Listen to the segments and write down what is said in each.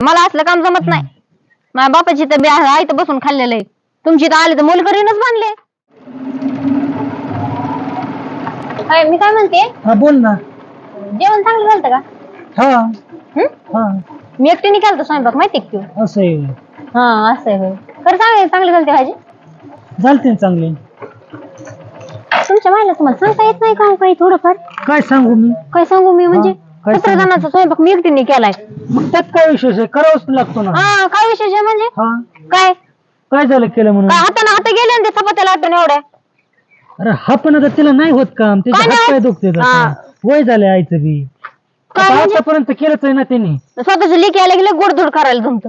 मला असलं काम जमत नाही. माझ्या बापाची तर बी- आहे तर बसून खाल्लेलं आहे. तुमची तर आली तर मोल करीनच बांधले. काय मी काय म्हणते? हा बोल ना. जेवण चांगलं झालं का? हा. हं? हा. मी एकटीने केलं स्वयंपाक माहिती का तू? असं आहे. हा असं आहे. होय. खरं सांग चांगली झालते भाजी? झालते चांगले. तुमच्या मायला तुम्हाला सांगता येत नाही का हो काही थोडंफार? काय सांगू मी? काय सांगू मी म्हणजे? सतरा? जणांचा स्वयंपाक मी एकटीने केलाय. मग त्यात काय विशेष आहे? करावंच लागतो ना. हा काय विशेष आहे म्हणजे? हा. काय? काय झालं केलं म्हणून? काय हाताने हात गेले ना ते चपात्याला वाटून एवढ्या? अरे हा पण आता तिला नाही होत काम. तिचे काय हात? होत? दुखते हा. वय झाले आईचं बी. काय आता म्हणजे? आतापर्यंत केलंच आहे ना त्यांनी स्वतःच लेकी आल्या गेले गोडधोड करायला तुमचं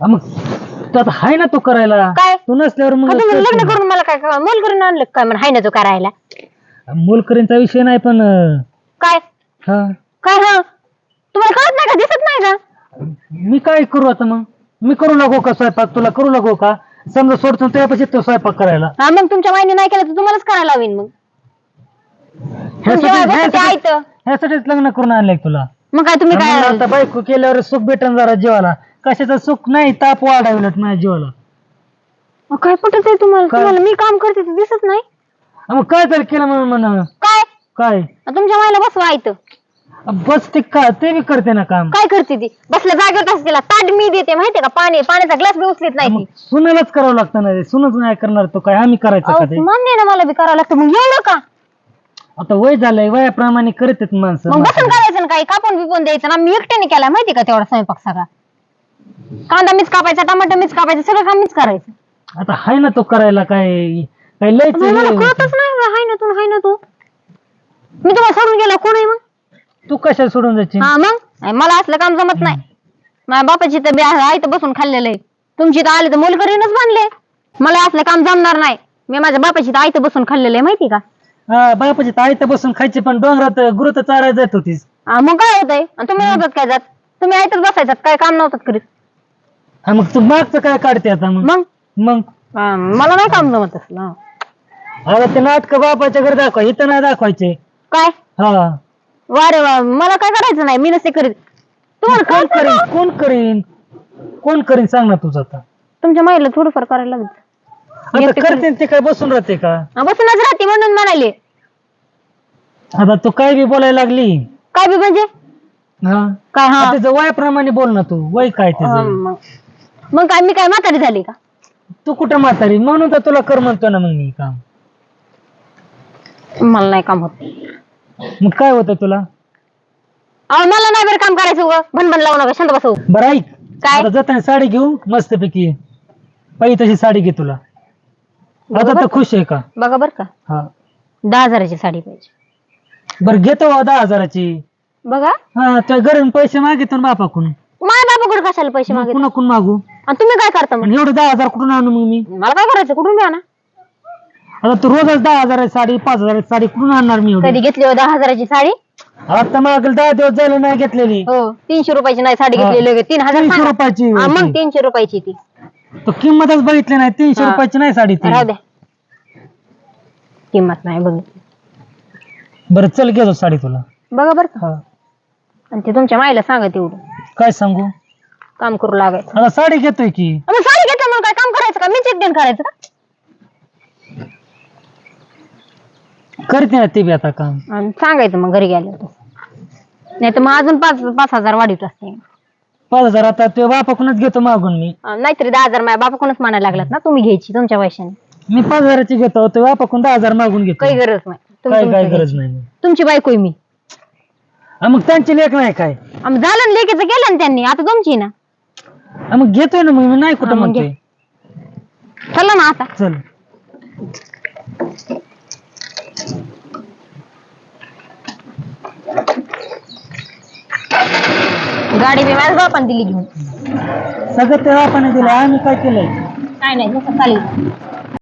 हा मग तू आता हाय ना तू करायला? काय? तू नसल्यावर मग तुम्ही लग्न. करून मला काय मोल करून आणलं काय म्हण हाय ना तो करायला. मोलकरींचा विषय नाही पण अं, काय? हा. काय हा तुम्हाला कळत नाही का? दिसत नाही का? मी काय करू आता मग? मी करू लागू का स्वयंपाक? तुला करू लागू का? समजा सोडतो त्यापाशी तो स्वयंपाक करायला. हा मग तुमच्या माहिती नाही केलं तर तुम्हालाच करायला लावीन मग. ह्यासाठी- जेव्हा बसते ह्यासाठी- आयतं. ह्यासाठीच लग्न करून आणलंय तुला. मग काय तुम्ही काय आता बायको केल्यावर सुख भेटन जरा जीवाला. कशाचं सुख नाही ताप वाढावलं माझ्या जीवाला. अहो, काय पटत आहे तुम्हाला? काय? तुम्हाला मी काम करते ते दिसत नाही. मग काय तरी केलं म्हणून म्हण. काय? काय? तुमच्या मायला बसवा आयतं. बस ते का ते बी करते ना काम. काय करते ती? बसल्या जागेवर असते तिला. ताट मी देते माहितीये का? पाणी पाण्याचा ग्लास बी उचलीत नाही मग सुनालाच करावं लागतं ना रे. सुनच नाही करणार तो काय? आम्ही करायचं का ते? मान्य आहे ना मला बी करावं लागतं. मग एवढं का? आता वय झालंय वयाप्रमाणे करत माणसं मग बसून करायचं ना काही? कापून बिपून द्यायचं ना? मी एकट्याने केलाय माहिती का तेवढा स्वयंपाक सगळा? कांदा मीच कापायचा टमाटर मीच कापायचं सगळं काम मीच करायचं. आता हाय ना तो करायला काय? काय लयच मला होतं. कळतच नाही हाय ना तू हाय ना तू. मी तुम्हाला सोडून गेला कोण आहे मग? तू कशा सोडून जायची? हा मग? मला असलं काम जमत नाही. माझ्या बापाची तर बी आहे तर बसून खाल्लेलं आहे. तुमची तर आली तर मोल करीनच बांधले मला असलं काम जमणार नाही. मी माझ्या बापाची तर आयत बसून खाल्लेलं आहे माहिती का? हा बापाची ताई तर बसून खायची पण डोंगरात गुरुत चारायला जात होतीस. हा, मग काय होतंय? आणि तुम्ही नव्हतात काय जात? तुम्ही आयतच बसायचात काय काम नव्हतं करीत? हा मग तू मागचं काय काढते आता मग? मग? मग? हा, मला नाही काम जमत असलं. आता ते नाटक बापाच्या घरी दाखवा इथं नाही दाखवायचे. काय? हा. वा रे वा मला काय करायचं नाही मी नसते करीत तुम्हाला कोण करीन कोण करीन? कोण करीन सांग ना तुझं आता. तुमच्या माईला थोडंफार करायला लागत आता एकटे करते ते काय बसून राहते का? बसूनच राहते म्हणून म्हणाले. आता तू काय बी बोलायला लागली? काय बी म्हणजे? हा? काय हा. आता वयाप्रमाणे बोल ना तू वय काय त्याचं? मग. मग काय मी काय म्हातारी झाली का? तू कुठं म्हातारी? म्हणून तर तुला कर म्हणतो ना मग मी काम. मला नाही काम होत. मग काय होतं तुला? अहो मला नाही बरं काम करायचं उगं. भनभन लावू नका शांत बसू. बरं ऐक. काय? आता जाताना साडी घेऊ मस्तपैकी. पाहिजे तशी साडी घे तुला. आता तर. खुश आहे का? बघा बर का. हा. दहा हजाराची साडी पाहिजे. बरं घेतो बा दहा हजाराची. बघा. हा त्या घरून पैसे मागितून बापाकडून. माझ्या बाबाकडे कशाला पैसे मग मागितले? कुणा कुण मागू? आणि तुम्ही काय करता मग? आणि एवढे दहा हजार कुठून आणू मग मी? मला काय करायचं? कुठून द्या ना? आता तू रोजच दहा हजाराची साडी पाच हजाराची साडी कुठून आणणार मी एवढी? कधी घेतली हो दहा हजाराची साडी? आता मागेल दहा दिवस झाले नाही घेतलेली. हो तीनशे रुपयाची नाही साडी हा. घेतली लगेच. तीन हजार तीनशे सांगा. रुपयाची हा, मग होती. तीनशे रुपयाची ती. तो किंमतच बघितली नाही तीनशे हा. रुपयाची नाही साडी ती. राहू द्या किंमत नाही बघितली. बरं चल घेतो साडी तुला. बघा बरं का. हा. आणि ते तुमच्या माईला सांगा तेवढं. काय सांगू? काम करू लागायचं. आता साडी घेतोय की. मग साडी घेतलं म्हणून काय काम करायचं का? मीच एकट्याने करायचं का? करते ना ते बी आता काम. आणि सांगायचं मग घरी गेल्यावर नाही तर मग अजून पाच पाच हजार वाढीत असते पाच हजार आता ते बापाकडूनच घेतो मागून मी. अं, नाहीतरी दहा हजार माझ्या बापाकडूनच म्हणायला लागलात ना तुम्ही घ्यायची तुमच्या पैशाने. मी पाच हजाराची घेतो ते बापाकडून दहा हजार मागून घेतो. काही गरज नाही. तुम्ही काय काय तुमचं गरज. नाही. तुमची बायको आहे मी. हा, मग त्यांची लेख नाही काय? आम झालं ना लेकीचं केलं ना त्यांनी. आता तुमची ना. हा, मग घेतोय ना मग मी नाही कुठं हा, मग म्हणतोय. चला ना आता. चल. गाडी बी माझ्या बापाने दिली घेऊन. सगळं ते बापाने दिलं. आम्ही काय केलंय? काय नाही जसं चालेल.